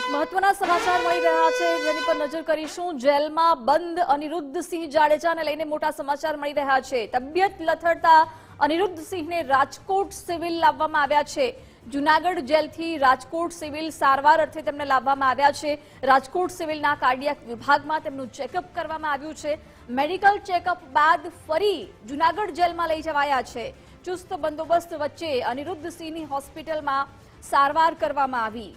એક મહત્વના સમાચાર મળી રહ્યા છે. જેની પર નજર કરીશું. જેલમાં બંધ અનિરુદ્ધસિંહ જાડેજાને લઈને મોટા સમાચાર મળી રહ્યા છે. તબિયત લથડતા અનિરુદ્ધસિંહને રાજકોટ સિવિલ લાવવામાં આવ્યા છે. જુનાગઢ જેલથી રાજકોટ સિવિલ સારવાર અર્થે તેમને લાવવામાં આવ્યા છે. રાજકોટ સિવિલના કાર્ડિયાક વિભાગમાં તેમનું ચેકઅપ કરવામાં આવ્યું છે. મેડિકલ ચેકઅપ બાદ ફરી જુનાગઢ જેલમાં લઈ જવાયા છે. ચુસ્ત બંદોબસ્ત વચ્ચે અનિરુદ્ધસિંહની હોસ્પિટલમાં સારવાર કરવામાં આવી.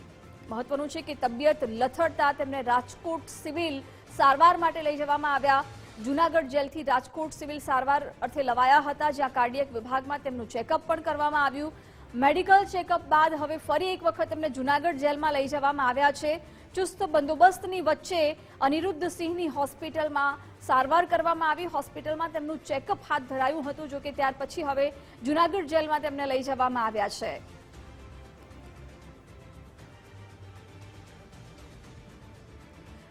મહત્વનું છે કે તબિયત લથડતા તેમને રાજકોટ સિવિલ સારવાર માટે લઈ જવામાં આવ્યા. જુનાગઢ જેલથી રાજકોટ સિવિલ સારવાર અર્થે લવાયા હતા, જ્યાં કાર્ડિયક વિભાગમાં તેમનું ચેકઅપ પણ કરવામાં આવ્યું. મેડિકલ ચેકઅપ બાદ હવે ફરી એક વખત તેમને જુનાગઢ જેલમાં લઈ જવામાં આવ્યા છે. ચુસ્ત બંદોબસ્તની વચ્ચે અનિરુદ્ધ સિંહની હોસ્પિટલમાં સારવાર કરવામાં આવી. હોસ્પિટલમાં તેમનું ચેકઅપ હાથ ધરાયું હતું જો કે ત્યાર પછી હવે જુનાગઢ જેલમાં તેમને લઈ જવામાં આવ્યા છે.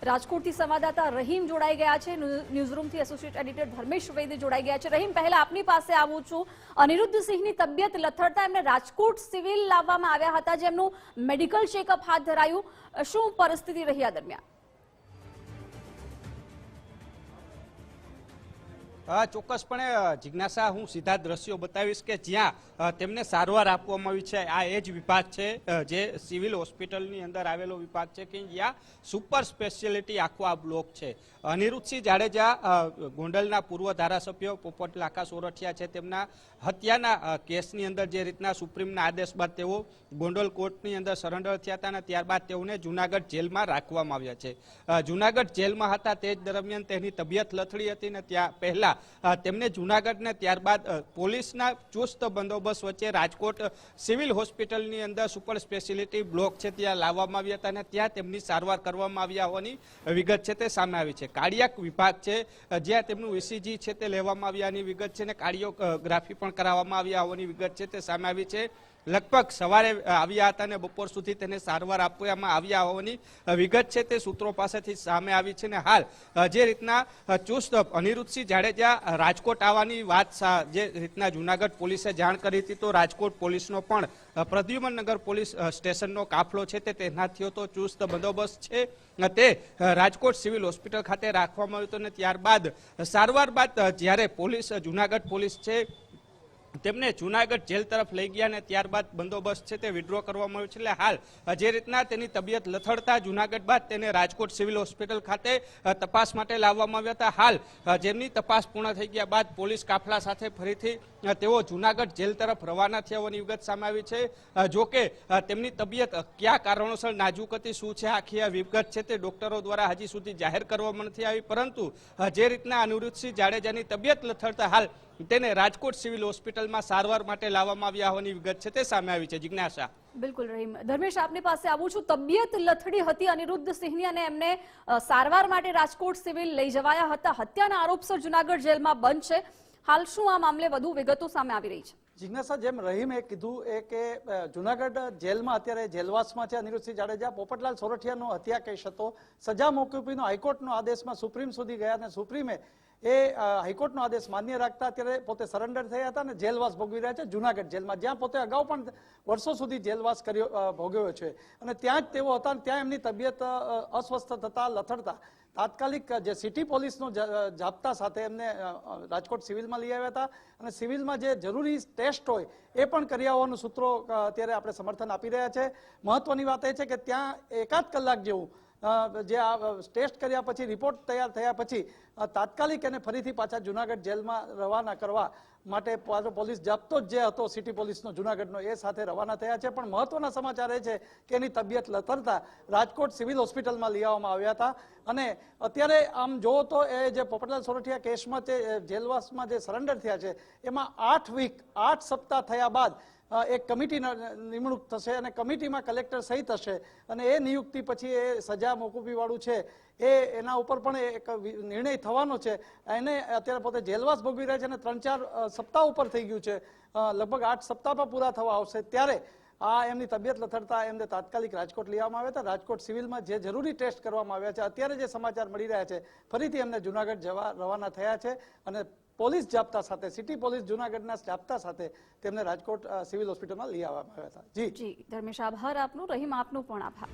રાજકોટથી સંવાદદાતા રહીમ જોડાઈ ગયા છે. ન્યૂઝરૂમથી એસોસિએટ એડિટર ધર્મેશ વૈદ્ય જોડાઈ ગયા છે. રહીમ, પહેલા આપની પાસે આવું છું. અનિરુદ્ધસિંહની તબિયત લથડતા એમને રાજકોટ સિવિલ લાવવામાં આવ્યા હતા, જેમનું મેડિકલ ચેકઅપ હાથ ધરાયું. શું પરિસ્થિતિ રહી આ દરમિયાન? ચોક્કસપણે જિજ્ઞાસા હું સીધા દ્રશ્યો બતાવીશ કે જ્યાં તેમને સારવાર આપવામાં આવી છે. આ એ જ વિભાગ છે જે સિવિલ હોસ્પિટલની અંદર આવેલો વિભાગ છે કે જ્યાં સુપર સ્પેશિયાલિટી આખો આ બ્લોક છે. અનિરુદ્ધસિંહ જાડેજા ગોંડલના પૂર્વ ધારાસભ્ય પોપટ લાખા સોરઠિયા છે. તેમના હત્યાના કેસની અંદર જે રીતના સુપ્રીમના આદેશ બાદ તેઓ ગોંડલ કોર્ટની અંદર સરેન્ડર થયા હતા અને ત્યારબાદ તેઓને જુનાગઢ જેલમાં રાખવામાં આવ્યા છે. જુનાગઢ જેલમાં હતા. તે જ દરમિયાન તેની તબિયત લથડી હતી ને ત્યાં પહેલા તેમને જુનાગઢને ત્યારબાદ પોલીસના ચુસ્ત બંદોબસ્ત વચ્ચે રાજકોટ સિવિલ હોસ્પિટલની અંદર સુપર સ્પેશિયાલિટી બ્લોક છે ત્યાં લાવવામાં આવ્યા હતા અને ત્યાં તેમની સારવાર કરવામાં આવ્યા હોવાની વિગત છે તે સામે આવી છે. કાર્ડિયાક વિભાગ છે જ્યાં તેમનું એસીજી છે તે લેવામાં આવ્યાની વિગત છે અને કાર્ડિયોગ્રાફી પણ કરાવવામાં આવ્યા હોવાની વિગત છે તે સામે આવી છે. લગભગ સવારે આવ્યા હતા અને બપોર સુધી તેને સારવાર આપવામાં આવ્યા હોવાની વિગત છે તે સૂત્રો પાસેથી સામે આવી છે ને હાલ જે રીતના ચુસ્ત અનિરુદ્ધસિંહ જાડેજા રાજકોટ આવવાની વાત જે રીતના જુનાગઢ પોલીસે જાણ કરી હતી તો રાજકોટ પોલીસનો પણ પ્રદ્યુમન નગર પોલીસ સ્ટેશનનો કાફલો છે તે તૈનાત થયો તો ચુસ્ત બંદોબસ્ત છે. તે રાજકોટ સિવિલ હોસ્પિટલ ખાતે રાખવામાં આવ્યો હતો અને ત્યારબાદ સારવાર બાદ જ્યારે પોલીસ જુનાગઢ પોલીસ છે તેમને જુનાગઢ જેલ તરફ લઈ ગયા અને ત્યારબાદ બંદોબસ્ત છે તે વિડ્રો કરવામાં આવ્યો છે. એટલે હાલ જે રીતના તેની તબિયત લથડતા જુનાગઢ બાદ તેને રાજકોટ સિવિલ હોસ્પિટલ ખાતે તપાસ માટે લાવવામાં આવ્યા હતા. હાલ જેમની તપાસ પૂર્ણ થઈ ગયા બાદ પોલીસ કાફલા સાથે ફરીથી તેઓ જુનાગઢ જેલ તરફ રવાના થયા હોવાની વિગત સામે આવી છે. અ, જો કે અ, તેમની તબિયત કયા કારણોસર નાજુક હતી શું છે આખી આ વિગત છે તે ડોક્ટરો દ્વારા હજી સુધી જાહેર કરવામાં નથી આવી. પરંતુ જે રીતના અનિરુદ્ધસિંહ જાડેજાની તબિયત લથડતા હાલ તેને રાજકોટ સિવિલ હોસ્પિટલમાં સારવાર માટે લાવવામાં આવ્યા હોવાની વિગત છે તે સામે આવી છે. જિજ્ઞાસા. બિલકુલ રહીમ. ધર્મેશ આપની પાસે આવું છું. તબિયત લથડી હતી. અનિરુદ્ધ સિંહની અને એમને સારવાર માટે રાજકોટ સિવિલ લઈ જવાયા હતા. હત્યાના આરોપસર જુનાગઢ જેલમાં બંધ છે. હાલ શું આ મામલે વધુ વિગતો સામે આવી રહી છે? જિજ્ઞાસા જેમ રહીમે કીધું એ કે જુનાગઢ જેલમાં અત્યારે જેલવાસમાં છે અનિરુદ્ધસિંહ જાડેજા. પોપટલાલ સોરઠિયાનો હત્યા કેસ હતો. સજા મોકૂફીનો હાઈકોર્ટનો આદેશમાં સુપ્રીમ સુધી ગયા અને સુપ્રીમે એ હાઈકોર્ટનો આદેશ માન્ય રાખતા અત્યારે પોતે સરેન્ડર થયા હતા અને જેલવાસ ભોગવી રહ્યા છે જુનાગઢ જેલમાં, જ્યાં પોતે અગાઉ પણ વર્ષો સુધી જેલવાસ કર્યો ભોગવ્યો છે. અને ત્યાં જ તેઓ હતા ત્યાં એમની તબિયત અસ્વસ્થ થતા, લથડતા. તાત્કાલિક જે સિટી પોલીસનો જાપતા સાથે એમને રાજકોટ સિવિલમાં લઈ આવ્યા હતા. અને સિવિલમાં જે જરૂરી ટેસ્ટ હોય એ પણ કર્યા હોવાનું સૂત્રો અત્યારે આપણે સમર્થન આપી રહ્યા છે. મહત્વની વાત એ છે કે ત્યાં એકાદ કલાક જેવું જે આ ટેસ્ટ કર્યા પછી, રિપોર્ટ તૈયાર થયા પછી તાત્કાલિક એને ફરીથી પાછા જુનાગઢ જેલમાં રવાના કરવા માટે પાછો પોલીસ જાપ્તો જ જે હતો, સિટી પોલીસનો જુનાગઢનો, એ સાથે રવાના થયા છે. પણ મહત્વના સમાચાર એ છે કે એની તબિયત લથડતા રાજકોટ સિવિલ હોસ્પિટલમાં લઈ આવવામાં આવ્યા હતા. અને અત્યારે આમ જોવો તો એ જે પોપટલાલ સોરઠિયા કેસમાં જે, જેલવાસમાં જે સરેન્ડર થયા છે, એમાં આઠ વીક, આઠ સપ્તાહ થયા બાદ એક કમિટીના નિમણૂક થશે અને કમિટીમાં કલેક્ટર સહિત હશે અને એ નિયુક્તિ પછી એ સજા મોકૂફી વાળું છે. એ એના ઉપર પણ એક નિર્ણય થવાનો છે. એને અત્યારે પોતે જેલવાસ ભોગવી રહ્યા છે અને ત્રણ ચાર સપ્તાહ ઉપર થઈ ગયું છે. લગભગ આઠ સપ્તાહ પણ પૂરા થવા આવશે ત્યારે આ એમની તબિયત લથડતા એમને તાત્કાલિક રાજકોટ લેવામાં આવ્યા હતા. રાજકોટ સિવિલમાં જે જરૂરી ટેસ્ટ કરવામાં આવ્યા છે, અત્યારે જે સમાચાર મળી રહ્યા છે, ફરીથી એમને જુનાગઢ જવા, રવાના થયા છે અને પોલીસ જાપ્તા સાથે, સિટી પોલીસ જુનાગઢના જાપ્તા સાથે તેમને રાજકોટ સિવિલ હોસ્પિટલમાં લઈ આવવામાં આવ્યા હતા. જી. જી, ધર્મેશ આભાર આપનો, રહીમ આપનો પણ આભાર.